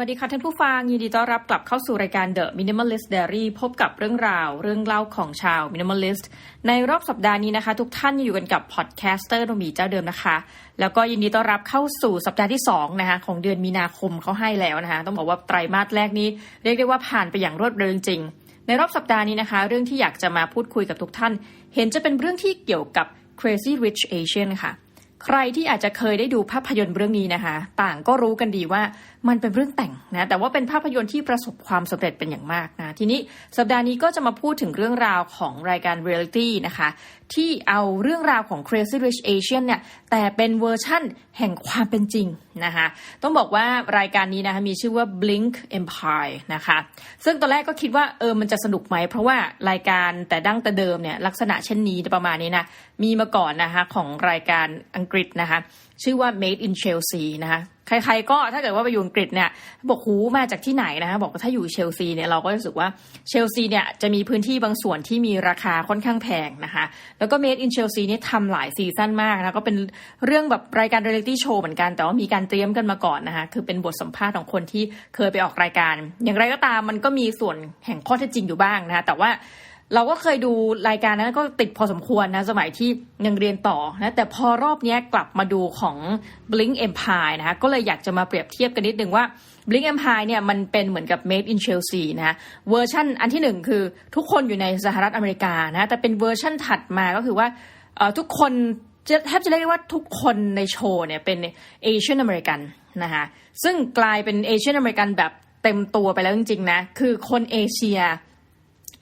วัสดีค่ะท่านผู้ฟัง ยินดีต้อนรับกลับเข้าสู่รายการ The Minimalist Diary พบกับเรื่องราว เรื่องเล่าของชาว Minimalist ในรอบสัปดาห์นี้นะคะ ทุกท่านอยู่กันกับพอดแคสเตอร์โนมีเจ้าเดิมนะคะ แล้วก็ยินดีต้อนรับเข้าสู่สัปดาห์ที่2นะคะของเดือนมีนาคมเขาให้แล้วนะคะ ต้องบอกว่าไตรมาสแรกนี้ เรียกได้ว่าผ่านไปอย่างรวดเร็วจริงในรอบสัปดาห์นี้นะคะ เรื่องที่อยากจะมาพูดคุยกับทุกท่าน เห็นจะเป็นเรื่องที่เกี่ยวกับ Crazy Rich Asian ค่ะใครที่อาจจะเคยได้ดูภาพยนตร์เรื่องนี้นะคะ ต่างก็รู้กันดีว่ามันเป็นเรื่องแต่งนะแต่ว่าเป็นภาพยนตร์ที่ประสบความสำเร็จเป็นอย่างมากนะทีนี้สัปดาห์นี้ก็จะมาพูดถึงเรื่องราวของรายการเรียลิตี้นะคะที่เอาเรื่องราวของ Crazy Rich Asian เนี่ยแต่เป็นเวอร์ชั่นแห่งความเป็นจริงนะคะต้องบอกว่ารายการนี้นะคะมีชื่อว่า Blink Empire นะคะซึ่งตอนแรกก็คิดว่าเออมันจะสนุกไหม เพราะว่ารายการแต่ดั้งแต่เดิมเนี่ยลักษณะเช่นนี้ประมาณนี้นะมีมาก่อนนะคะของรายการอังกฤษนะคะชื่อว่า Made in Chelsea นะคะ ใครๆก็ถ้าเกิดว่าไปอยู่อังกฤษเนี่ยบอกหูมาจากที่ไหนนะคะบอกว่าถ้าอยู่เชลซีเนี่ยเราก็รู้สึกว่าเชลซีเนี่ยจะมีพื้นที่บางส่วนที่มีราคาค่อนข้างแพงนะคะแล้วก็ Made in Chelsea นี่ทำหลายซีซั่นมากนะก็เป็นเรื่องแบบรายการเรียลิตี้โชว์เหมือนกันแต่ว่ามีการเตรียมกันมาก่อนนะคะคือเป็นบทสัมภาษณ์ของคนที่เคยไปออกรายการ อย่างไรก็ตามมันก็มีส่วนแห่งข้อเท็จจริงอยู่บ้างนะคะแต่ว่า เราก็เคยดูรายการนั้นก็ติดพอสมควรนะสมัยที่ยังเรียนต่อนะแต่พอรอบนี้กลับมาดูของ Blink Empire นะคะก็เลยอยากจะมาเปรียบเทียบกันนิดนึงว่า Blink Empire เนี่ยมันเป็นเหมือนกับ Made in Chelsea นะเวอร์ชันอันที่หนึ่งคือทุกคนอยู่ในสหรัฐอเมริกานะแต่เป็นเวอร์ชันถัดมาก็คือว่าทุกคนแทบจะเรียกว่าทุกคนในโชว์เนี่ยเป็นเอเชียนอเมริกันนะคะซึ่งกลายเป็นเอเชียนอเมริกันแบบเต็มตัวไปแล้วจริงๆนะคือคนเอเชีย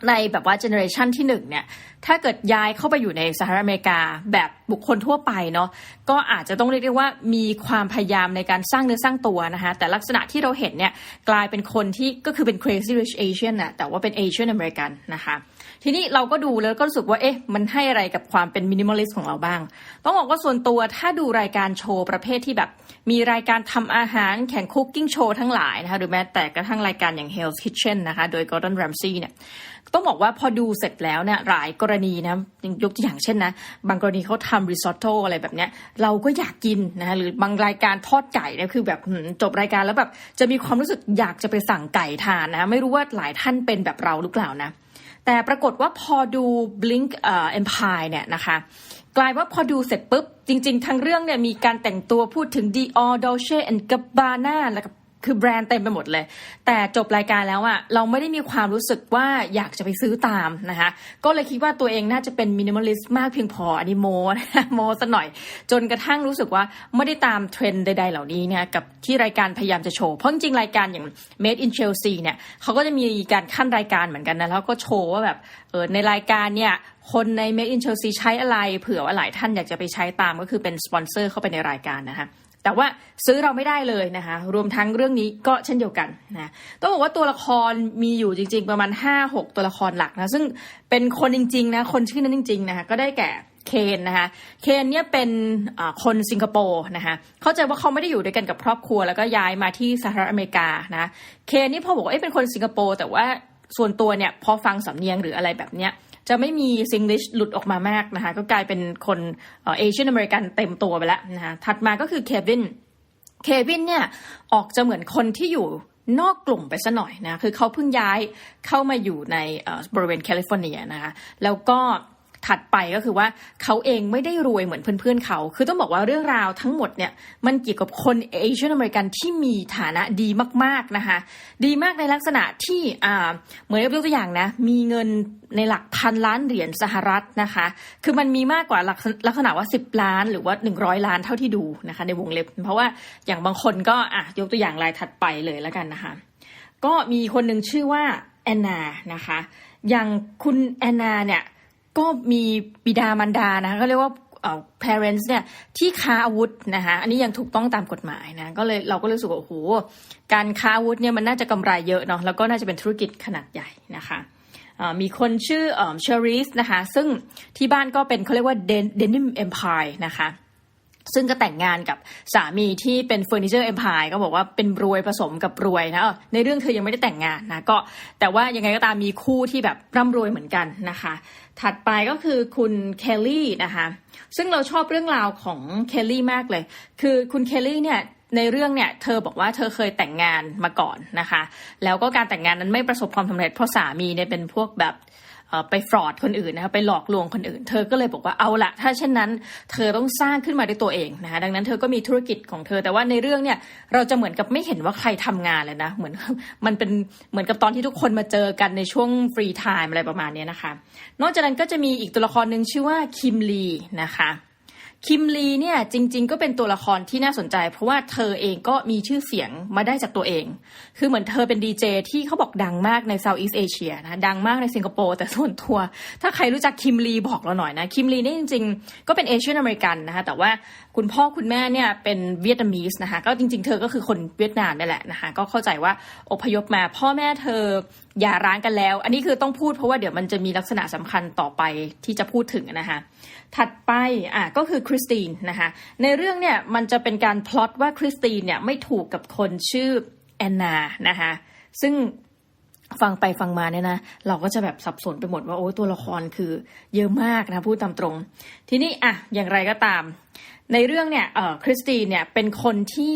ในแบบว่าเจเนอเรชันที่หนึ่งเนี่ย ถ้าเกิดย้ายเข้าไปอยู่ในสหรัฐอเมริกาแบบบุคคลทั่วไปเนาะ ก็อาจจะต้องเรียกได้ว่ามีความพยายามในการสร้างเนื้อสร้างตัวนะคะ แต่ลักษณะที่เราเห็นเนี่ย กลายเป็นคนที่ก็คือเป็น crazy rich Asian นะแต่ว่าเป็น Asian American นะคะ ทีนี้เราก็ดูแล้วก็รู้สึกว่าเอ๊ะมันให้อะไรกับความเป็นมินิมอลิสต์ของเราบ้าง ต้องบอกว่าส่วนตัวถ้าดูรายการโชว์ประเภทที่แบบ มีรายการทำอาหารแข่งคุกกิ้งโชว์ทั้งหลายนะคะหรือแม้แต่กระทั่งรายการอย่าง Hell's Kitchen นะคะโดย Gordon Ramsay เนี่ยต้องบอกว่าพอดูเสร็จแล้วเนี่ยหลายกรณีนะยกตัวอย่างเช่นนะบางกรณีเขาทำริซอตโตอะไรแบบเนี้ยเราก็อยากกินนะหรือบางรายการทอดไก่เนี่ยคือแบบจบรายการแล้วแบบจะมีความรู้สึกอยากจะไปสั่งไก่ทานนะ ไม่รู้ว่าหลายท่านเป็นแบบเราหรือเปล่านะ แต่ปรากฏว่าพอดู Blink เอ่อ Empire เนี่ยนะคะกลายว่าพอดูเสร็จปุ๊บ จริง ๆ ทั้งเรื่องเนี่ยมีการแต่งตัวพูดถึง Dior Dolce and Gabbana แล้วก็ คือแบรนด์เต็มไปหมดเลย แต่จบรายการแล้วอะเราไม่ได้มีความรู้สึกว่าอยากจะไปซื้อตามนะคะ ก็เลยคิดว่าตัวเองน่าจะเป็นมินิมอลิสต์มากเพียงพออันนี้โมะโมซะหน่อย จนกระทั่งรู้สึกว่าไม่ได้ตามเทรนด์ใด ๆ เหล่านี้เนี่ยกับที่รายการพยายามจะโชว์ เพราะจริงรายการอย่าง Made in Chelsea เนี่ยเขาก็จะมีการขั้นรายการเหมือนกันนะแล้วก็โชว์ว่าแบบเออในรายการเนี่ยคนใน Made in Chelsea ใช้อะไร เผื่อว่าหลายท่านอยากจะไปใช้ตามก็คือเป็นสปอนเซอร์เข้าไปในรายการนะคะ แต่ว่าซื้อเราไม่ได้เลยนะคะ รวมทั้งเรื่องนี้ก็เช่นเดียวกันนะต้องบอกว่าตัวละครมีอยู่จริง ๆ ประมาณ 5-6 ตัวละครหลักนะซึ่งเป็นคนจริงๆนะคนชื่อนั้นจริงๆนะคะก็ได้แก่เคนนะคะ เคนเนี่ยเป็นคนสิงคโปร์นะคะ เข้าใจว่าเขาไม่ได้อยู่ด้วยกันกับครอบครัว แล้วก็ย้ายมาที่สหรัฐอเมริกานะ เคนนี่พอบอกว่าเป็นคนสิงคโปร์แต่ว่าส่วนตัวเนี่ยพอฟังสำเนียงหรืออะไรแบบเนี้ย จะไม่มีซิงลิชหลุดออกมามากนะคะก็กลายเป็นคนเอเชียนอเมริกันเต็มตัวไปแล้วนะคะถัดมาก็คือเควินเควินเนี่ยออกจะเหมือนคนที่อยู่นอกกลุ่มไปซะหน่อยนะคือเขาเพิ่งย้ายเข้ามาอยู่ในบริเวณแคลิฟอร์เนียนะคะแล้วก็ ถัดไปก็คือว่าเขาเองไม่ได้รวยเหมือนเพื่อนๆเขา คือต้องบอกว่าเรื่องราวทั้งหมดเนี่ยมันเกี่ยวกับคนเอเชียนอเมริกันที่มีฐานะดีมากๆนะคะ ดีมากในลักษณะที่อ่าเหมือนยกตัวอย่างนะ มีเงินในหลักพันล้านเหรียญสหรัฐนะคะ คือมันมีมากกว่าลักษณะว่า 10 ล้านหรือว่า 100 ล้านเท่าที่ดูนะคะ ในวงเล็บ เพราะว่าอย่างบางคนก็อะยกตัวอย่างรายถัดไปเลยแล้วกันนะคะ ก็มีคนหนึ่งชื่อว่าแอนนานะคะ อย่างคุณแอนนาเนี่ย ก็มีบิดามารดานะก็เรียกว่า parents เนี่ยที่ค้าอาวุธนะคะอันนี้ยังถูกต้องตามกฎหมายนะก็เลยเราก็รู้สึกว่าโอ้โหการค้าอาวุธเนี่ยมันน่าจะกำไรเยอะเนาะแล้วก็น่าจะเป็นธุรกิจขนาดใหญ่นะคะมีคนชื่อเชอริสนะคะซึ่งที่บ้านก็เป็นเขาเรียกว่าเดนิมเอ็มพายนะคะซึ่งก็แต่งงานกับสามีที่เป็นเฟอร์นิเจอร์เอ็มพายก็บอกว่าเป็นรวยผสมกับรวยนะในเรื่องเธอยังไม่ได้แต่งงานนะก็แต่ว่ายังไงก็ตามมีคู่ที่แบบร่ำรวยเหมือนกันนะคะ ถัดไปก็คือคุณเคลลี่นะคะซึ่งเราชอบเรื่องราวของเคลลี่มากเลย คือคุณเคลลี่เนี่ยในเรื่องเนี่ยเธอบอกว่าเธอเคยแต่งงานมาก่อนนะคะ แล้วก็การแต่งงานนั้นไม่ประสบความสำเร็จเพราะสามีเนี่ยเป็นพวกแบบ ไปฟรอดคนอื่นนะคะไปหลอกลวงคนอื่น เธอก็เลยบอกว่าเอาละถ้าเช่นนั้น เธอต้องสร้างขึ้นมาด้วยตัวเองนะคะดังนั้นเธอก็มีธุรกิจของเธอ แต่ว่าในเรื่องเนี่ยเราจะเหมือนกับไม่เห็นว่าใครทำงานเลยนะเหมือนมันเป็นเหมือนกับตอนที่ทุกคนมาเจอกันในช่วงฟรีไทม์อะไรประมาณนี้นะคะ นอกจากนั้นก็จะมีอีกตัวละครหนึ่งชื่อว่าคิมลีนะคะ คิมลีเนี่ยจริง ๆ ก็เป็นตัวละครที่น่าสนใจ เพราะว่าเธอเองก็มีชื่อเสียงมาได้จากตัวเอง คือเหมือนเธอเป็นดีเจที่เขาบอกดังมากใน Southeast Asia นะดังมากในสิงคโปร์แต่ส่วนตัว ถ้าใครรู้จักคิมลีบอกเราหน่อยนะ คิมลีนี่จริง ๆ ก็เป็นเอเชียนอเมริกันนะคะแต่ว่าคุณพ่อคุณแม่เนี่ยเป็นเวียดนามีสนะคะก็จริง ๆ เธอก็คือคนเวียดนามนี่แหละนะคะก็เข้าใจว่าอพยพมาพ่อแม่เธอหย่าร้างกันแล้ว อันนี้คือต้องพูดเพราะว่าเดี๋ยวมันจะมีลักษณะสำคัญต่อไปที่จะพูดถึงนะคะ ถัดไปอะก็คือคริสตินนะคะในเรื่องเนี่ยมันจะเป็นการพล็อตว่าคริสตินเนี่ยไม่ถูกกับคนชื่อแอนนานะคะซึ่งฟังไปฟังมาเนี่ยนะเราก็จะแบบสับสนไปหมดว่าโอ้ตัวละครคือเยอะมากนะพูดตามตรง ทีนี้อะอย่างไรก็ตาม ในเรื่องเนี่ยเออคริสตินเนี่ยเป็นคนที่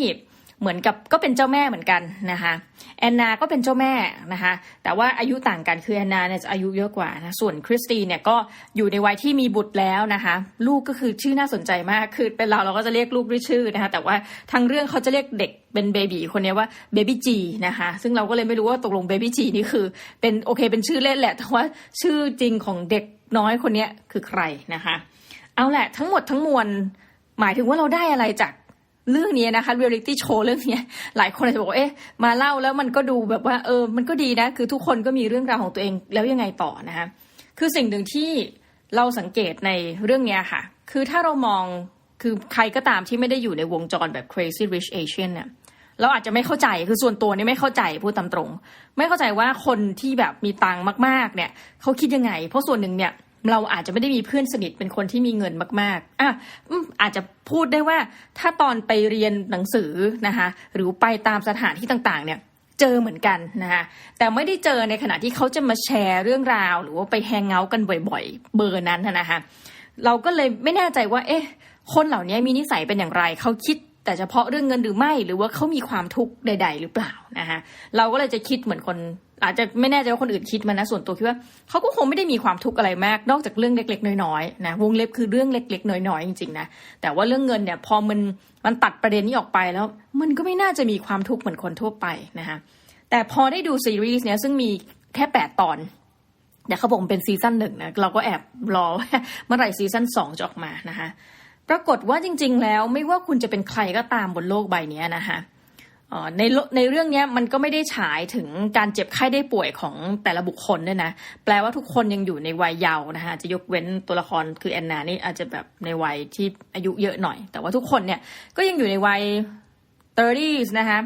เหมือนกับก็เป็นเจ้าแม่เหมือนกันนะคะแอนนาก็เป็นเจ้าแม่นะคะแต่ว่าอายุต่างกันคือแอนนาเนี่ยจะอายุเยอะกว่านะส่วนคริสตินเนี่ยก็อยู่ในวัยที่มีบุตรแล้วนะคะลูกก็คือชื่อน่าสนใจมากคือเป็นเราเราก็จะเรียกลูกด้วยชื่อนะคะแต่ว่าทางเรื่องเขาจะเรียกเด็กเป็นเบบีคนนี้ว่าเบบี้จีนะคะซึ่งเราก็เลยไม่รู้ว่าตกลงเบบี้จีนี่คือเป็นโอเคเป็นชื่อเล่นแหละแต่ว่าชื่อจริงของเด็กน้อยคนนี้คือใครนะคะ เอาแหละทั้งหมดทั้งมวลหมายถึงว่าเราได้อะไรจาก เรื่องนี้นะคะเรียลิตี้โชว์เรื่องนี้หลายคนอาจจะบอกว่าเอ๊ะมาเล่าแล้วมันก็ดูแบบว่าเออมันก็ดีนะ คือทุกคนก็มีเรื่องราวของตัวเองแล้วยังไงต่อนะคะคือสิ่งหนึ่งที่เราสังเกตในเรื่องนี้ค่ะ คือถ้าเรามองคือใครก็ตามที่ไม่ได้อยู่ในวงจรแบบ crazy rich Asian เนี่ยเราอาจจะไม่เข้าใจคือส่วนตัวนี่ไม่เข้าใจพูดตามตรง ไม่เข้าใจว่าคนที่แบบมีตังค์มาก ๆ เนี่ยเขาคิดยังไง เพราะส่วนหนึ่งเนี่ย เราอาจจะไม่ได้มีเพื่อนสนิทเป็นคนที่มีเงินมาก ๆอะอาจจะพูดได้ว่าถ้าตอนไปเรียนหนังสือนะคะหรือไปตามสถานที่ต่างๆ เนี่ยเจอเหมือนกันนะคะแต่ไม่ได้เจอในขณะที่เขาจะมาแชร์เรื่องราว หรือว่าไปแฮงเอาท์กันบ่อยๆ เบอร์นั้นนะนะคะเราก็เลยไม่แน่ใจว่า เอ๊ะ คนเหล่านี้มีนิสัยเป็นอย่างไร เขาคิดแต่เฉพาะเรื่องเงินหรือไม่ หรือว่าเขามีความทุกข์ใด ๆ หรือเปล่านะคะเราก็เลยจะคิดเหมือนคน อาจจะไม่แน่ใจว่าคนอื่นคิดมันนะส่วนตัวคิดว่าเขาก็คงไม่ได้มีความทุกข์อะไรมาก นอกจากเรื่องเล็ก ๆ น้อยๆนะวงเล็บคือเรื่องเล็ก ๆ น้อยๆจริงๆนะแต่ว่าเรื่องเงินเนี่ยพอมันมันตัดประเด็นนี้ออกไปแล้ว มันก็ไม่น่าจะมีความทุกข์เหมือนคนทั่วไปนะคะแต่พอได้ดูซีรีส์เนี่ยซึ่งมีแค่แปดตอนเดี๋ยวเขาบอกเป็นซีซั่นหนึ่งนะเราก็แอบรอเมื่อไหร่ซีซั่นสองจะออกมานะคะปรากฏว่าจริง ๆ แล้วไม่ว่าคุณจะเป็นใครก็ตามบนโลกใบนี้นะคะ ในในเรื่องนี้มันก็ไม่ได้ฉายถึงการเจ็บไข้ได้ป่วยของแต่ละบุคคลด้วยนะ แปลว่าทุกคนยังอยู่ในวัยเยาว์นะคะจะยกเว้นตัวละครคือแอนนานี่อาจจะแบบในวัยที่อายุเยอะหน่อย แต่ว่าทุกคนเนี่ยก็ยังอยู่ในวัย 30s นะคะ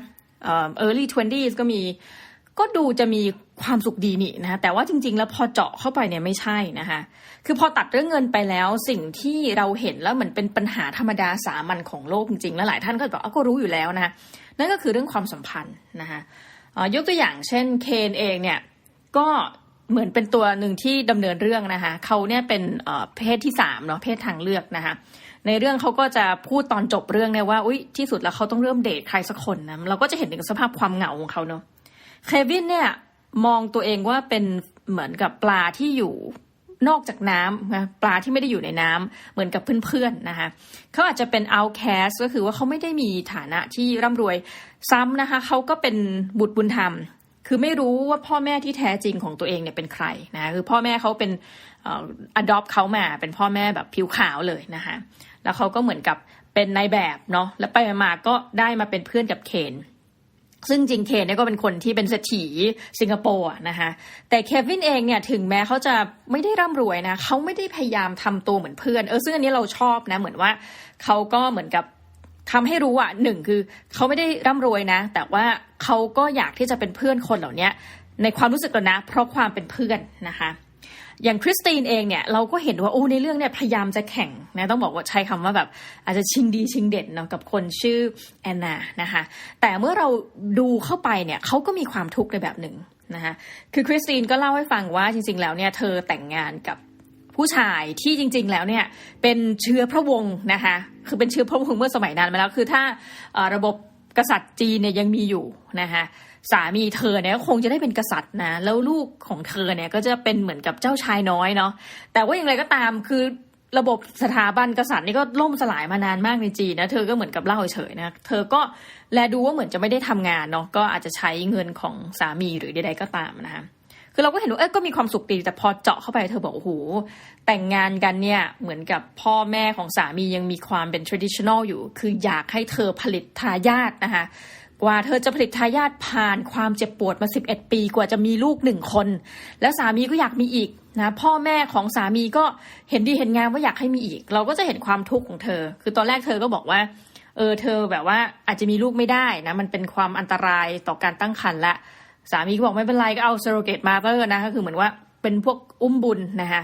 เอ่อ early 20s ก็มี ก็ดูจะมีความสุขดีนี่นะแต่ว่าจริง ๆ แล้วพอเจาะเข้าไปเนี่ยไม่ใช่นะคะคือพอตัดเรื่องเงินไปแล้วสิ่งที่เราเห็นแล้วเหมือนเป็นปัญหาธรรมดาสามัญของโลกจริงๆ แล้วหลายท่านก็บอกก็รู้อยู่แล้วนะคะนั่นก็คือเรื่องความสัมพันธ์นะคะยกตัวอย่างเช่นเคนเองเนี่ยก็เหมือนเป็นตัวหนึ่งที่ดำเนินเรื่องนะคะเขาเนี่ยเป็นเพศที่สามเนาะเพศทางเลือกนะคะในเรื่องเขาก็จะพูดตอนจบเรื่องเนี่ยว่าอุ้ยที่สุดแล้วเขาต้องเริ่มเดทใครสักคนนะเราก็จะเห็นถึงสภาพความเหงาของเขาเนาะ เควินเนี่ยมองตัวเองว่าเป็นเหมือนกับปลาที่อยู่นอกจากน้ำนะปลาที่ไม่ได้อยู่ในน้ำเหมือนกับเพื่อนๆนะคะเขาอาจจะเป็น outcast ก็คือว่าเขาไม่ได้มีฐานะที่ร่ำรวยซ้ำนะคะเขาก็เป็นบุตรบุญธรรม คือไม่รู้ว่าพ่อแม่ที่แท้จริงของตัวเองเนี่ยเป็นใครนะคือพ่อแม่เขาเป็นอ adopt เขามาเป็นพ่อแม่แบบผิวขาวเลยนะคะแล้วเขาก็เหมือนกับเป็นนายแบบเนาะแล้วไปมาก็ได้มาเป็นเพื่อนกับเคน ซึ่งจริงเคนเนี่ยก็เป็นคนที่เป็นเศรษฐีสิงคโปร์นะคะแต่เควินเองเนี่ยถึงแม้เขาจะไม่ได้ร่ำรวยนะเขาไม่ได้พยายามทำตัวเหมือนเพื่อนเออซึ่งอันนี้เราชอบนะเหมือนว่าเขาก็เหมือนกับทำให้รู้อะหนึ่งคือเขาไม่ได้ร่ำรวยนะ แต่ว่าเขาก็อยากที่จะเป็นเพื่อนคนเหล่านี้ในความรู้สึกเรานะ เพราะความเป็นเพื่อนนะคะ อย่างคริสตินเองเนี่ยเราก็เห็นว่าโอ้ในเรื่องเนี่ยพยายามจะแข่งนะต้องบอกว่าใช้คำว่าแบบอาจจะชิงดีชิงเด่นเนาะกับคนชื่อแอนนานะคะแต่เมื่อเราดูเข้าไปเนี่ยเขาก็มีความทุกข์ในแบบหนึ่งนะคะคือคริสตินก็เล่าให้ฟังว่าจริง ๆ แล้วเนี่ยเธอแต่งงานกับผู้ชายที่จริง ๆ แล้วเนี่ยเป็นเชื้อพระวงศ์นะคะคือเป็นเชื้อพระวงศ์เมื่อสมัยนั้นมาแล้วคือถ้าระบบ กษัตริย์จีนเนี่ยยังมีอยู่นะคะสามีเธอเนี่ยคงจะได้เป็นกษัตริย์นะแล้วลูกของเธอเนี่ยก็จะเป็นเหมือนกับเจ้าชายน้อยเนาะแต่ว่าอย่างไรก็ตามคือระบบสถาบันกษัตริย์นี่ก็ล่มสลายมานานมากในจีนนะเธอก็เหมือนกับเล่าเฉยๆนะเธอก็แลดูว่าเหมือนจะไม่ได้ทำงานเนาะก็อาจจะใช้เงินของสามีหรือใดๆก็ตามนะคะ คือเราก็เห็นว่าเอ้ยก็มีความสุขดีแต่พอเจาะเข้าไปเธอบอกโอ้โหแต่งงานกันเนี่ยเหมือนกับพ่อแม่ของสามียังมีความเป็น traditional อยู่ คืออยากให้เธอผลิตทายาทนะคะกว่าเธอจะผลิตทายาทผ่านความเจ็บปวดมา 11 ปีกว่าจะมีลูกหนึ่งคน แล้วสามีก็อยากมีอีกนะพ่อแม่ของสามีก็เห็นดีเห็นงามว่าอยากให้มีอีก เราก็จะเห็นความทุกข์ของเธอ คือตอนแรกเธอก็บอกว่าเออเธอแบบว่าอาจจะมีลูกไม่ได้นะมันเป็นความอันตรายต่อการตั้งครรภ์ละ สามีก็บอกไม่เป็นไรก็เอา surrogate mother นะก็คือเหมือนว่าเป็นพวกอุ้มบุญนะคะ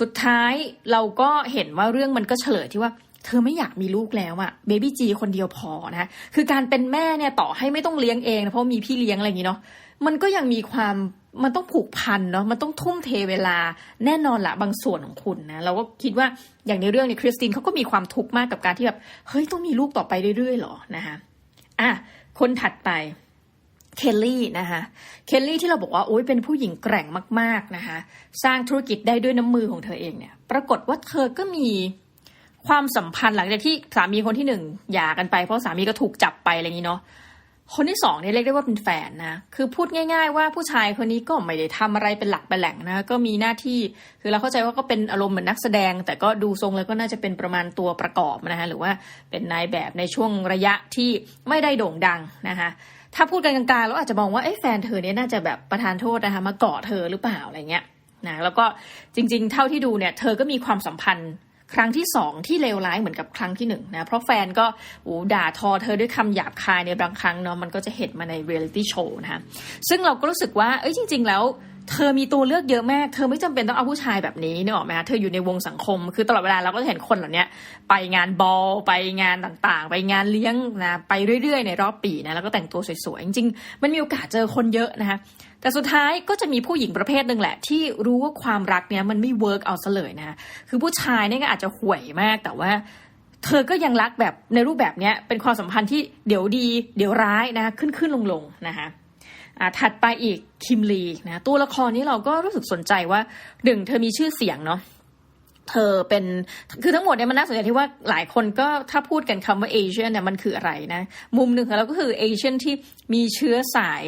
สุดท้ายเราก็เห็นว่าเรื่องมันก็เฉลยที่ว่าเธอไม่อยากมีลูกแล้วอะเบบี้จีคนเดียวพอนะคือการเป็นแม่เนี่ยต่อให้ไม่ต้องเลี้ยงเองนะเพราะมีพี่เลี้ยงอะไรอย่างนี้เนาะมันก็ยังมีความมันต้องผูกพันเนาะมันต้องทุ่มเทเวลาแน่นอนละบางส่วนของคุณนะเราก็คิดว่าอย่างในเรื่องนี้คริสตินเขาก็มีความทุกข์มากกับการที่แบบเฮ้ยต้องมีลูกต่อไปเรื่อยๆหรอนะคะอะคนถัดไป เคลลี่นะคะเคลลี่ที่เราบอกว่าโอ้ยเป็นผู้หญิงแกร่งมากๆนะคะสร้างธุรกิจได้ด้วยน้ำมือของเธอเองเนี่ย ปรากฏว่าเธอก็มีความสัมพันธ์หลังจากที่สามีคนที่หนึ่งหย่ากันไป เพราะสามีก็ถูกจับไปอะไรอย่างนี้เนาะคนที่สองเนี่ยเรียกได้ว่าเป็นแฟนนะคือพูดง่าย ๆ ว่าผู้ชายคนนี้ก็ไม่ได้ทำอะไรเป็นหลักเป็นแหล่งนะก็มีหน้าที่คือเราเข้าใจว่าก็เป็นอารมณ์เหมือนนักแสดง แต่ก็ดูทรงแล้วก็น่าจะเป็นประมาณตัวประกอบนะคะหรือว่าเป็นนายแบบในช่วงระยะที่ไม่ได้โด่งดังนะคะ ถ้าพูดกันกลางๆเราอาจจะมองว่าเอ้แฟนเธอเนี่ยน่าจะแบบประทานโทษนะคะมาเกาะเธอหรือเปล่าอะไรเงี้ยนะแล้วก็จริง ๆ เท่าที่ดูเนี่ย เธอก็มีความสัมพันธ์ครั้งที่สองที่เลวร้ายเหมือนกับครั้งที่หนึ่งนะเพราะแฟนก็โอ้ด่าทอเธอด้วยคำหยาบคายในบางครั้งเนาะมันก็จะเห็นมาในเรียลิตี้โชว์นะคะซึ่งเราก็รู้สึกว่าเอ้ยจริง ๆ แล้ว เธอมีตัวเลือกเยอะมาก เธอไม่จำเป็นต้องเอาผู้ชายแบบนี้นึกออกไหมคะเธออยู่ในวงสังคม คือตลอดเวลาเราก็จะเห็นคนเหล่านี้ไปงานบอล ไปงานต่างๆ ไปงานเลี้ยงนะ ไปเรื่อยๆ ในรอบปีนะ แล้วก็แต่งตัวสวยๆ จริงๆ มันมีโอกาสเจอคนเยอะนะคะ แต่สุดท้ายก็จะมีผู้หญิงประเภทหนึ่งแหละ ที่รู้ว่าความรักเนี้ยมันไม่เวิร์กเอาซะเลยนะคะคือผู้ชายเนี่ยก็อาจจะห่วยมาก แต่ว่าเธอก็ยังรักแบบในรูปแบบเนี้ยเป็นความสัมพันธ์ที่เดี๋ยวดี เดี๋ยวร้ายนะคะขึ้นขึ้นลงลงๆนะคะ ถัดไปอีกคิมลีนะตัวละครนี้เราก็รู้สึกสนใจว่าหนึ่งเธอมีชื่อเสียงเนาะเธอเป็นคือทั้งหมดเนี่ยมันน่าสนใจที่ว่าหลายคนก็ถ้าพูดกันคำว่าเอเชียเนี่ยมันคืออะไรนะ มุมหนึ่งของเราก็คือเอเชียนที่มีเชื้อสาย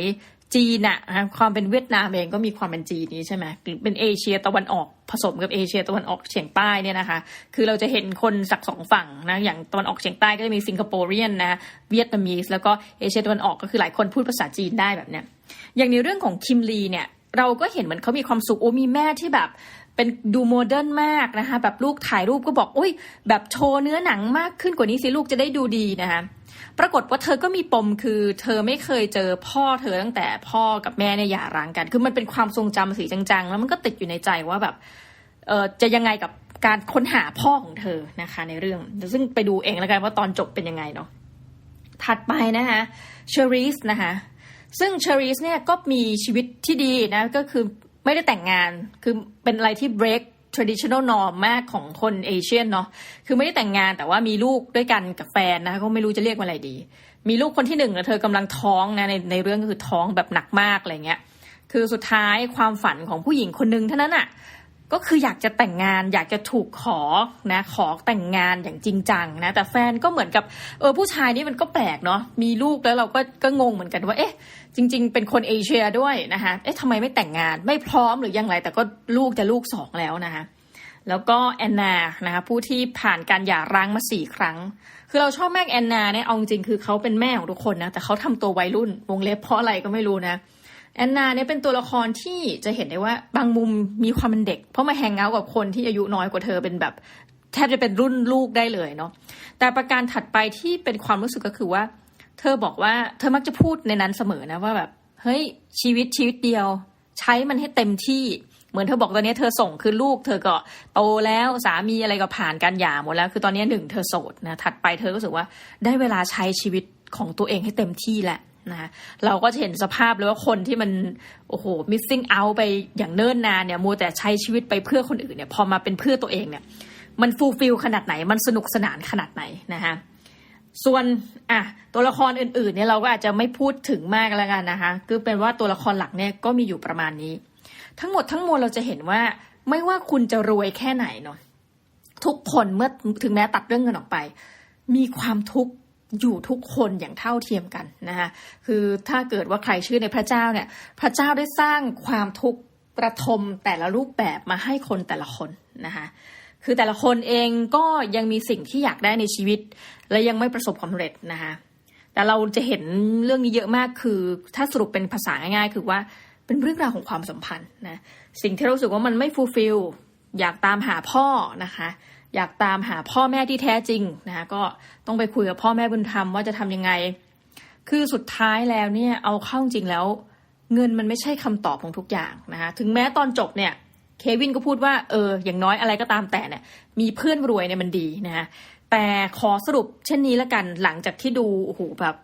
จีนอะความเป็นเวียดนามเองก็มีความเป็นจีนนี้ใช่ไหมหรือเป็นเอเชียตะวันออกผสมกับเอเชียตะวันออกเฉียงใต้เนี่ยนะคะ คือเราจะเห็นคนสักสองฝั่งนะ อย่างตะวันออกเฉียงใต้ก็จะมีสิงคโปร์เรียนนะ เวียดนามีสแล้วก็เอเชียตะวันออกก็คือหลายคนพูดภาษาจีนได้แบบเนี้ย อย่างในเรื่องของคิมลีเนี่ย เราก็เห็นเหมือนเขามีความสุข โอ้มีแม่ที่แบบเป็นดูโมเดิร์นมากนะคะ แบบลูกถ่ายรูปก็บอก อุ้ยแบบโชว์เนื้อหนังมากขึ้นกว่านี้สิลูกจะได้ดูดีนะคะ ปรากฏว่าเธอก็มีปมคือเธอไม่เคยเจอพ่อเธอตั้งแต่พ่อกับแม่เนี่ยหย่าร้างกัน คือมันเป็นความทรงจำสีจังๆ แล้วมันก็ติดอยู่ในใจว่าแบบเออจะยังไงกับการค้นหาพ่อของเธอนะคะ ในเรื่อง ซึ่งไปดูเองแล้วกันว่าตอนจบเป็นยังไงเนาะถัดไปนะคะเชอริสนะคะซึ่งเชอริสเนี่ยก็มีชีวิตที่ดีนะก็คือไม่ได้แต่งงานคือเป็นอะไรที่ break traditional norm มากของคนเอเชียนเนาะคือไม่ได้แต่งงานแต่ว่ามีลูกด้วยกันกับแฟนนะคะก็ไม่รู้จะเรียกว่าอะไรดี มีลูกคนที่หนึ่งแล้วเธอกำลังท้องนะในในเรื่องก็คือท้องแบบหนักมากอะไรเงี้ยคือสุดท้ายความฝันของผู้หญิงคนหนึ่งเท่านั้นอะ ก็คืออยากจะแต่งงานอยากจะถูกขอนะขอแต่งงานอย่างจริงจังนะแต่แฟนก็เหมือนกับเออผู้ชายนี่มันก็แปลกเนาะมีลูกแล้วเราก็ก็งงเหมือนกันว่าเอ๊ะจริง ๆ เป็นคนเอเชียด้วยนะคะเอ๊ะทำไมไม่แต่งงานไม่พร้อมหรือยังไรแต่ก็ลูกจะลูกสองแล้วนะคะแล้วก็แอนนานะคะผู้ที่ผ่านการหย่าร้างมาสี่ครั้ง คือเราชอบแม่แอนนาเนี่ยเอาจริงคือเขาเป็นแม่ของทุกคนนะแต่เขาทำตัววัยรุ่นวงเล็บเพราะอะไรก็ไม่รู้นะ แอนนาเนี่ยเป็นตัวละครที่จะเห็นได้ว่าบางมุมมีความเป็นเด็ก เพราะมาแฮงเอาท์กับคนที่อายุน้อยกว่าเธอเป็นแบบแทบจะเป็นรุ่นลูกได้เลยเนาะแต่ประการถัดไปที่เป็นความรู้สึกก็คือว่า เธอบอกว่าเธอมักจะพูดในนั้นเสมอนะว่าแบบเฮ้ยชีวิตชีวิตเดียว ใช้มันให้เต็มที่เหมือนเธอบอกตอนนี้เธอส่งคือลูก เธอก็โตแล้วสามีอะไรก็ผ่านการหย่าหมดแล้ว คือตอนนี้หนึ่งเธอโสดนะถัดไปเธอก็รู้สึกว่าได้เวลาใช้ชีวิตของตัวเองให้เต็มที่แหละ นะเราก็จะเห็นสภาพเลยว่าคนที่มันโอ้โห missing out ไปอย่างเนิ่นนานเนี่ยมัวแต่ใช้ชีวิตไปเพื่อคนอื่นเนี่ยพอมาเป็นเพื่อตัวเองเนี่ยมันฟูลฟิลขนาดไหน มันสนุกสนานขนาดไหนนะคะส่วนอะตัวละครอื่นๆเนี่ยเราก็อาจจะไม่พูดถึงมากแล้วกันนะคะคือเป็นว่าตัวละครหลักเนี่ยก็มีอยู่ประมาณนี้ ทั้งหมดทั้งมวลเราจะเห็นว่าไม่ว่าคุณจะรวยแค่ไหนเนาะทุกคนเมื่อถึงแม้ตัดเรื่องเงินออกไป มีความทุกข์ อยู่ทุกคนอย่างเท่าเทียมกันนะคะคือถ้าเกิดว่าใครเชื่อในพระเจ้าเนี่ย พระเจ้าได้สร้างความทุกข์ประทมแต่ละรูปแบบมาให้คนแต่ละคนนะคะคือแต่ละคนเองก็ยังมีสิ่งที่อยากได้ในชีวิต และยังไม่ประสบความสำเร็จนะคะแต่เราจะเห็นเรื่องนี้เยอะมากคือ ถ้าสรุปเป็นภาษาง่ายๆคือว่าเป็นเรื่องราวของความสัมพันธ์นะสิ่งที่เรารู้สึกว่ามันไม่ฟูลฟิลอยากตามหาพ่อนะคะ อยากตามหาพ่อแม่ที่แท้จริงนะคะก็ต้องไปคุยกับพ่อแม่บุญธรรมว่าจะทำยังไง คือสุดท้ายแล้วเนี่ยเอาเข้าจริงแล้ว เงินมันไม่ใช่คำตอบของทุกอย่างนะคะถึงแม้ตอนจบเนี่ยเควินก็พูดว่าเอออย่างน้อยอะไรก็ตามแต่เนี่ยมีเพื่อนรวยเนี่ยมันดีนะคะแต่ขอสรุปเช่นนี้ละกันหลังจากที่ดูโอ้โหแบบ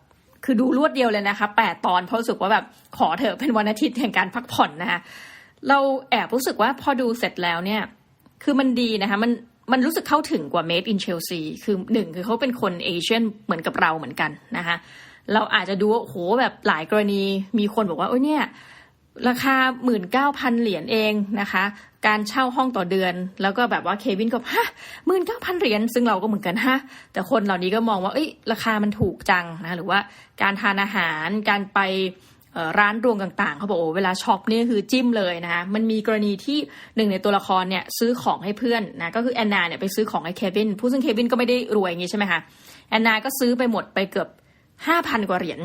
คือดูรวดเดียวเลยนะคะแปดตอนเพราะรู้สึกว่าแบบขอเถอะเป็นวันอาทิตย์แห่งการพักผ่อนนะคะเราแอบรู้สึกว่าพอดูเสร็จแล้วเนี่ย คือมันดีนะคะ มัน มันรู้สึกเข้าถึงกว่า Made in Chelsea คือหนึ่งคือเขาเป็นคนเอเชียนเหมือนกับเราเหมือนกันนะคะเราอาจจะดูว่าโหแบบหลายกรณีมีคนบอกว่าโอ้ยเนี่ยราคาหมื่นเก้าพันเหรียญเองนะคะ การเช่าห้องต่อเดือน แล้วก็แบบว่าเควินก็ฮะหมื่นเก้าพันเหรียญซึ่งเราก็เหมือนกันฮะแต่คนเหล่านี้ก็มองว่าเอ้ยราคามันถูกจังนะหรือว่าการทานอาหารการไป ร้านรวงต่างๆเขาบอกโอ้เวลาช็อปนี่คือจิ้มเลยนะคะมันมีกรณีที่หนึ่งในตัวละครเนี่ยซื้อของให้เพื่อนนะก็คือแอนนาเนี่ยไปซื้อของให้เควินผู้ซึ่งเควินก็ไม่ได้รวยอย่างนี้ใช่ไหมคะแอนนาก็ซื้อไปหมดไปเกือบห้าพันกว่าเหรียญ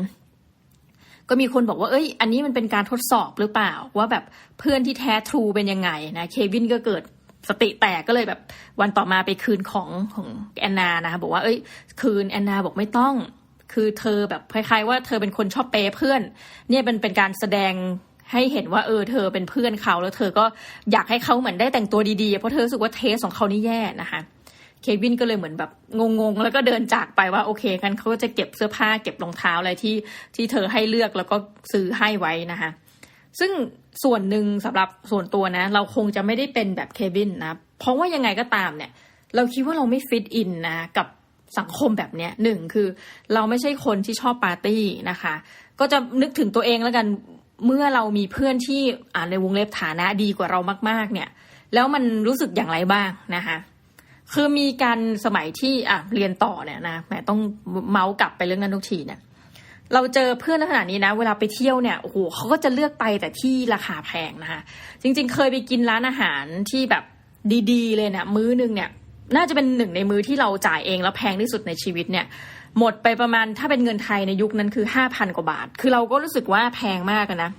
ก็มีคนบอกว่าเอ้ย อันนี้มันเป็นการทดสอบหรือเปล่า ว่าแบบเพื่อนที่แท้ทรูเป็นยังไงนะเควินก็เกิดสติแตกก็เลยแบบวันต่อมาไปคืนของของแอนนานะคะบอกว่าเอ้ย คืนแอนนาบอกไม่ต้อง คือเธอแบบคล้ายๆว่าเธอเป็นคนชอบเปย์เพื่อน เนี่ยเป็นเป็นการแสดงให้เห็นว่าเออเธอเป็นเพื่อนเขาแล้วเธอก็อยากให้เขาเหมือนได้แต่งตัวดีๆ เพราะเธอรู้สึกว่าเทสของเขานี่แย่นะคะเควินก็เลยเหมือนแบบงงๆ แล้วก็เดินจากไปว่าโอเคกันเขาก็จะเก็บเสื้อผ้าเก็บรองเท้าอะไรที่ที่เธอให้เลือกแล้วก็ซื้อให้ไว้นะคะซึ่งส่วนหนึ่งสำหรับส่วนตัวนะ เราคงจะไม่ได้เป็นแบบเควินนะ เพราะว่ายังไงก็ตามเนี่ย เราคิดว่าเราไม่ฟิตอินนะกับ สังคมแบบเนี้ยหนึ่งคือเราไม่ใช่คนที่ชอบปาร์ตี้นะคะ ก็จะนึกถึงตัวเองแล้วกันเมื่อเรามีเพื่อนที่อ่านในวงเล็บฐานะดีกว่าเรามาก ๆ เนี่ย แล้วมันรู้สึกอย่างไรบ้างนะคะคือมีการสมัยที่อะเรียนต่อเนี่ยนะแหมต้องเมาส์กลับไปเรื่องนั้นทุกทีเนี่ยเราเจอเพื่อนลักษณะนี้นะ เวลาไปเที่ยวเนี่ยโอ้โหเขาก็จะเลือกไปแต่ที่ราคาแพงนะคะ จริง ๆ เคยไปกินร้านอาหารที่แบบดี ๆ เลยเนะมื้อนึงเนี่ย น่าจะเป็นหนึ่งในมือที่เราจ่ายเองแล้วแพงที่สุดในชีวิตเนี่ยหมดไปประมาณถ้าเป็นเงินไทยในยุคนั้นคือห้าพันกว่าบาท คือเราก็รู้สึกว่าแพงมากนะ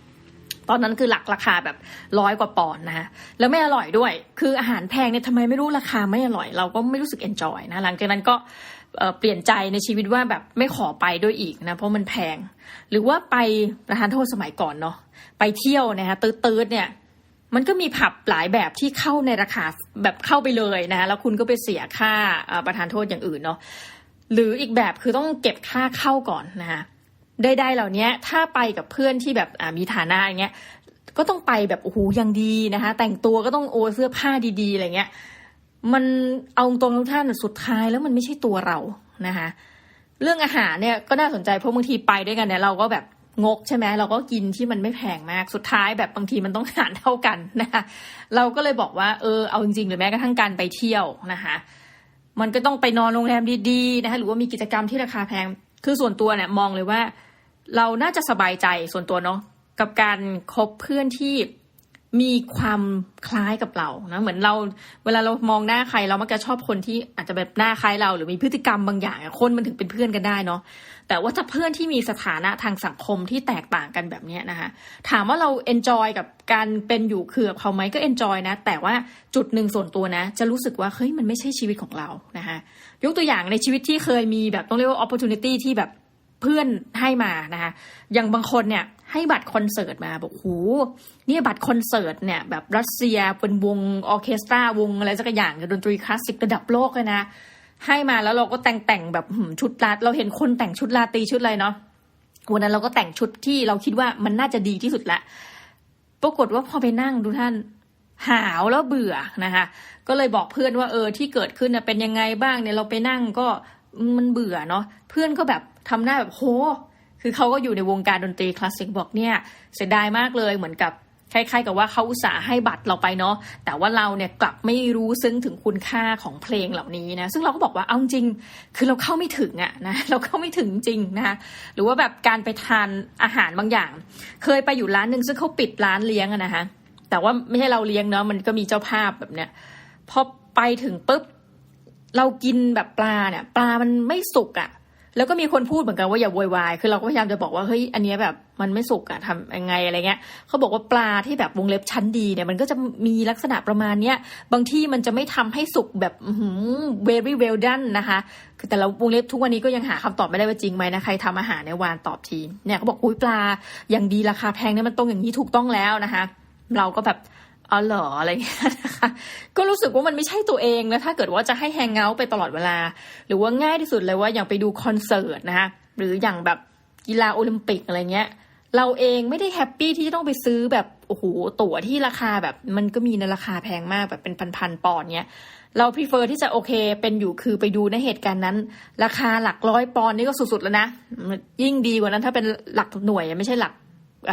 ตอนนั้นคือหลักราคาแบบร้อยกว่าปอนด์นะแล้วไม่อร่อยด้วย คืออาหารแพงเนี่ยทำไมไม่รู้ราคาไม่อร่อย เราก็ไม่รู้สึกเอนจอยนะหลังจากนั้นก็เปลี่ยนใจในชีวิตว่าแบบไม่ขอไปด้วยอีกนะเพราะมันแพง หรือว่าไปประธานโทษสมัยก่อนเนาะไปเที่ยวนะคะตื้อๆเนี่ย มันก็มีผับหลายแบบที่เข้าในราคาแบบเข้าไปเลยนะคะแล้วคุณก็ไปเสียค่าประธานโทษอย่างอื่นเนาะหรืออีกแบบคือต้องเก็บค่าเข้าก่อนนะคะใดๆเหล่านี้ถ้าไปกับเพื่อนที่แบบมีฐานะอย่างเงี้ยก็ต้องไปแบบโอ้โหยังดีนะคะ แต่งตัวก็ต้องโอเสื้อผ้าดีๆอะไรเงี้ยมันเอาตรงทุกท่านสุดท้ายแล้วมันไม่ใช่ตัวเรานะคะ เรื่องอาหารเนี่ยก็น่าสนใจเพราะบางทีไปด้วยกันเนี่ยเราก็แบบ งกใช่ไหมเราก็กินที่มันไม่แพงมากสุดท้ายแบบบางทีมันต้องหารเท่ากันนะคะเราก็เลยบอกว่าเออเอาจริงๆหรือแม้กระทั่งการไปเที่ยวนะคะมันก็ต้องไปนอนโรงแรมดีๆนะคะหรือว่ามีกิจกรรมที่ราคาแพง คือส่วนตัวเนี่ยมองเลยว่า เราน่าจะสบายใจส่วนตัวเนาะกับการคบเพื่อนที่ มีความคล้ายกับเรานะเหมือนเราเวลาเรามองหน้าใครเรามักจะชอบคนที่อาจจะแบบหน้าคล้ายเรา หรือมีพฤติกรรมบางอย่างคนมันถึงเป็นเพื่อนกันได้เนาะแต่ว่าถ้าเพื่อนที่มีสถานะทางสังคมที่แตกต่างกันแบบนี้นะคะถามว่าเราเอนจอยกับการเป็นอยู่คือเขาไหมก็เอนจอยนะ แต่ว่าจุดหนึ่งส่วนตัวนะ จะรู้สึกว่าเฮ้ยมันไม่ใช่ชีวิตของเรานะคะยกตัวอย่างในชีวิตที่เคยมีแบบต้องเรียกว่า opportunity ที่แบบ เพื่อนให้มานะคะอย่างบางคนเนี่ยให้บัตรคอนเสิร์ตมาบอกโหเนี่บัตรคอนเสิร์ตเนี่ยแบบรัสเซียเป็นวงออเคสตราวงอะไรสักอย่างดนตรีคลาสสิกระดับโลกเลยนะ ให้มาแล้วเราก็แต่งแต่งแบบชุดลาเราเห็นคนแต่งชุดลาตีชุดอะไรเนาะวันนั้นเราก็แต่งชุดที่เราคิดว่ามันน่าจะดีที่สุดละปรากฏว่าพอไปนั่งดูท่านหาวแล้วเบื่อนะคะ ก็เลยบอกเพื่อนว่าเออที่เกิดขึ้นเป็นยังไงบ้างเนี่ยเราไปนั่งก็ มันเบื่อเนาะเพื่อนก็แบบทำหน้าแบบโห คือเขาก็อยู่ในวงการดนตรีคลาสสิกบอกเนี่ยเสียดายมากเลยเหมือนกับคล้ายๆกับว่าเขาอุตส่าห์ให้บัตรเราไปเนาะแต่ว่าเราเนี่ยกลับไม่รู้ซึ้งถึงคุณค่าของเพลงเหล่านี้นะซึ่งเราก็บอกว่าเอาจริง คือเราเข้าไม่ถึงอะนะเราเข้าไม่ถึงจริงนะคะหรือว่าแบบการไปทานอาหารบางอย่าง เคยไปอยู่ร้านหนึ่งซึ่งเขาปิดร้านเลี้ยงอะนะคะแต่ว่าไม่ใช่เราเลี้ยงเนาะมันก็มีเจ้าภาพแบบเนี้ยพอไปถึงปุ๊บ เรากินแบบปลาเนี่ย ปลามันไม่สุกอะ่ะ แล้วก็มีคนพูดเหมือนกันว่าอย่าโวยวาย คือเราก็พยายามจะบอกว่าเฮ้ยอันเนี้ยแบบมันไม่สุกอะ่ะทำยังไงอะไรเงี้ยเขาบอกว่าปลาที่แบบวงเล็บชั้นดีเนี่ยมันก็จะมีลักษณะประมาณเนี้ยบางที่มันจะไม่ทำให้สุกแบบอื้อหือ very well done นะคะคือแต่ละวงเล็บทุกวันนี้ก็ยังหาคำตอบไม่ได้ว่าจริงไหมนะใครทำอาหารในวานตอบทีเนี่ยเขาบอกอุ้ยปลาอย่างดีราคาแพงเนี่ยมันตรงอย่างนี้ถูกต้องแล้วนะคะ เราก็แบบ อ๋อเหรออะไรเงี้ยนะคะก็รู้สึกว่ามันไม่ใช่ตัวเองนะถ้าเกิดว่าจะให้แฮงเอาท์ไปตลอดเวลา หรือว่าง่ายที่สุดเลยว่าอย่างไปดูคอนเสิร์ตนะคะหรืออย่างแบบกีฬาโอลิมปิกอะไรเงี้ยเราเองไม่ได้แฮปปี้ที่จะต้องไปซื้อแบบโอ้โหตั๋วที่ราคาแบบมันก็มีในราคาแพงมากแบบเป็นพันๆปอนด์เนี้ยเรา prefer ที่จะโอเคเป็นอยู่คือไปดูในเหตุการณ์นั้น ราคาหลักร้อยปอนด์นี่ก็สุดๆแล้วนะยิ่งดีกว่านั้นถ้าเป็นหลักหน่วยไม่ใช่หลัก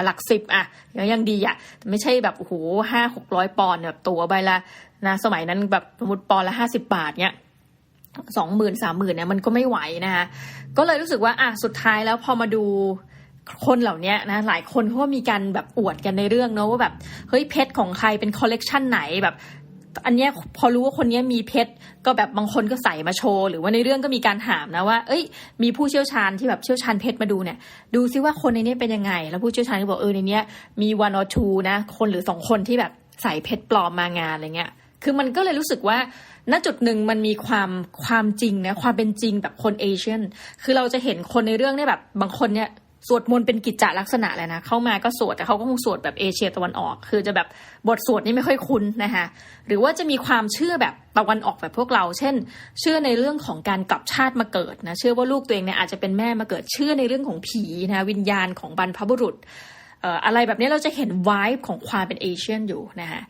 หลักสิบอะยังยังดีอะไม่ใช่แบบโอ้โหห้าหกร้อยปอนด์แบบตัวใบละนะสมัยนั้นแบบสมมติปอนด์ละห้าสิบาทเนี้ยสองหมื่นสามหมื่นเนี่ยมันก็ไม่ไหวนะคะก็เลยรู้สึกว่าอะสุดท้ายแล้วพอมาดูคนเหล่านี้นะหลายคนเขาก็มีการแบบอวดกันในเรื่องเนาะว่าแบบเฮ้ยเพชรของใครเป็นคอลเลกชันไหนแบบ อันเนี้ยพอรู้ว่าคนนี้มีเพชรก็แบบบางคนก็ใส่มาโชว์ หรือว่าในเรื่องก็มีการถามนะว่า เอ้ย มีผู้เชี่ยวชาญที่แบบเชี่ยวชาญเพชรมาดูเนี่ย ดูซิว่าคนในนี้เป็นยังไง แล้วผู้เชี่ยวชาญก็บอกเออในเนี้ยมี one or two นะ คนหรือสองคนที่แบบใส่เพชรปลอมมางานอะไรเงี้ย คือมันก็เลยรู้สึกว่า ณจุดหนึ่งมันมีความความจริงนะความเป็นจริงแบบคนเอเชียน คือเราจะเห็นคนในเรื่องเนี่ยแบบบางคนเนี่ย สวดมนต์เป็นกิจจลักษณะเลยนะ เข้ามาก็สวดแต่เขาก็คงสวดแบบเอเชียตะวันออก คือจะแบบบทสวดนี่ไม่ค่อยคุ้นนะคะหรือว่าจะมีความเชื่อแบบตะวันออกแบบพวกเรา เช่น เชื่อในเรื่องของการกลับชาติมาเกิดนะเชื่อว่าลูกตัวเองเนี่ยอาจจะเป็นแม่มาเกิดเชื่อในเรื่องของผีนะวิญญาณของบรรพบุรุษเอ่ออะไรแบบนี้เราจะเห็นวายของความเป็นเอเชียนอยู่นะคะ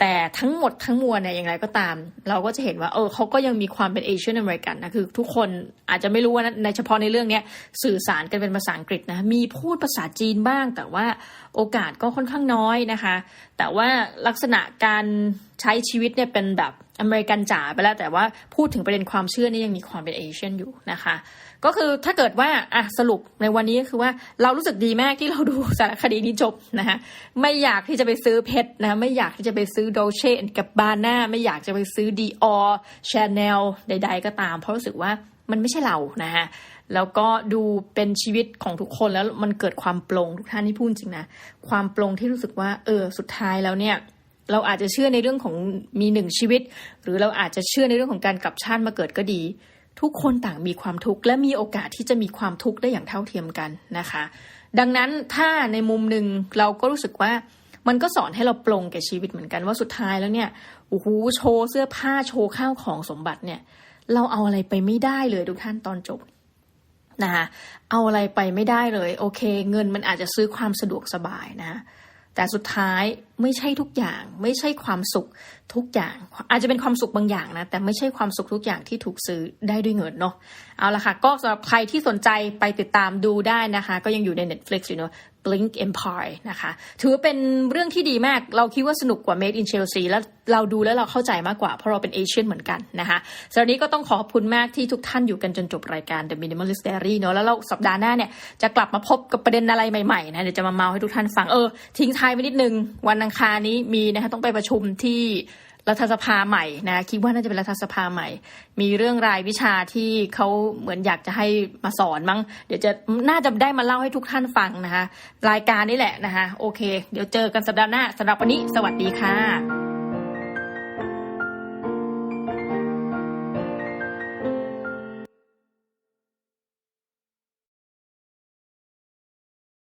แต่ทั้งหมดทั้งมวลเนี่ยอย่างไรก็ตาม เราก็จะเห็นว่าเออเขาก็ยังมีความเป็นเอเชียนอเมริกันนะคือทุกคนอาจจะไม่รู้ว่าในเฉพาะในเรื่องนี้สื่อสารกันเป็นภาษาอังกฤษนะมีพูดภาษาจีนบ้าง แต่ว่าโอกาสก็ค่อนข้างน้อยนะคะ แต่ว่าลักษณะการใช้ชีวิตเนี่ยเป็นแบบอเมริกันจ๋าไปแล้ว แต่ว่าพูดถึงประเด็นความเชื่อนี่ยังมีความเป็นเอเชียนอยู่นะคะ ก็คือถ้าเกิดว่าอะสรุปในวันนี้คือว่าเรารู้สึกดีมากที่เราดูสารคดีนี้จบนะคะไม่อยากที่จะไปซื้อเพชรนะไม่อยากที่จะไปซื้อโดเช่กับบาน่าไม่อยากจะไปซื้อดีออชาแนลใด ๆ ก็ตาม เพราะรู้สึกว่ามันไม่ใช่เรานะคะแล้วก็ดูเป็นชีวิตของทุกคนแล้วมันเกิดความปลงทุกท่านที่พูดจริงนะความปลงที่รู้สึกว่า เออสุดท้ายแล้วเนี่ยเราอาจจะเชื่อในเรื่องของมีหนึ่งชีวิต หรือเราอาจจะเชื่อในเรื่องของการกลับชาติมาเกิดก็ดี ทุกคนต่างมีความทุกข์และมีโอกาสที่จะมีความทุกข์ได้อย่างเท่าเทียมกันนะคะ ดังนั้นถ้าในมุมหนึ่งเราก็รู้สึกว่ามันก็สอนให้เราปลงแก่ชีวิตเหมือนกันว่าสุดท้ายแล้วเนี่ยโอ้โหโชว์เสื้อผ้าโชว์ข้าวของสมบัติเนี่ย เราเอาอะไรไปไม่ได้เลยทุกท่านตอนจบนะคะเอาอะไรไปไม่ได้เลย โอเค เงินมันอาจจะซื้อความสะดวกสบายนะ แต่สุดท้ายไม่ใช่ทุกอย่าง ไม่ใช่ความสุข ทุกอย่าง อาจจะเป็นความสุขบางอย่างนะ แต่ไม่ใช่ความสุขทุกอย่างที่ถูกซื้อได้ด้วยเงินเนาะเอาละค่ะ ก็สำหรับใครที่สนใจไปติดตามดูได้นะคะ ก็ยังอยู่ใน Netflix อยู่เนาะ Blink Empire นะคะ ถือว่าเป็นเรื่องที่ดีมาก เราคิดว่าสนุกกว่า Made in Chelsea แล้วเราดูแล้วเราเข้าใจมากกว่า เพราะเราเป็นเอเชียนเหมือนกันนะคะสำหรับนี้ก็ต้องขอขอบคุณมากที่ทุกท่านอยู่กันจนจบรายการ The Minimalist Diary เนาะแล้วเราสัปดาห์หน้าเนี่ยจะกลับมาพบกับประเด็นอะไรใหม่ๆนะเดี๋ยวจะมาเมาให้ทุกท่านฟังเออทิ้งท้ายไว้นิดนึงวันอังคารนี้มีนะคะต้องไปประชุมที่ รัฐสภาใหม่นะคิดว่าน่าจะเป็นรัฐสภาใหม่ มีเรื่องรายวิชาที่เขาเหมือนอยากจะให้มาสอนมั้ง เดี๋ยวจะน่าจะได้มาเล่าให้ทุกท่านฟังนะคะ รายการนี่แหละนะคะโอเค เดี๋ยวเจอกันสัปดาห์หน้าสำหรับวันนี้ สวัสดีค่ะ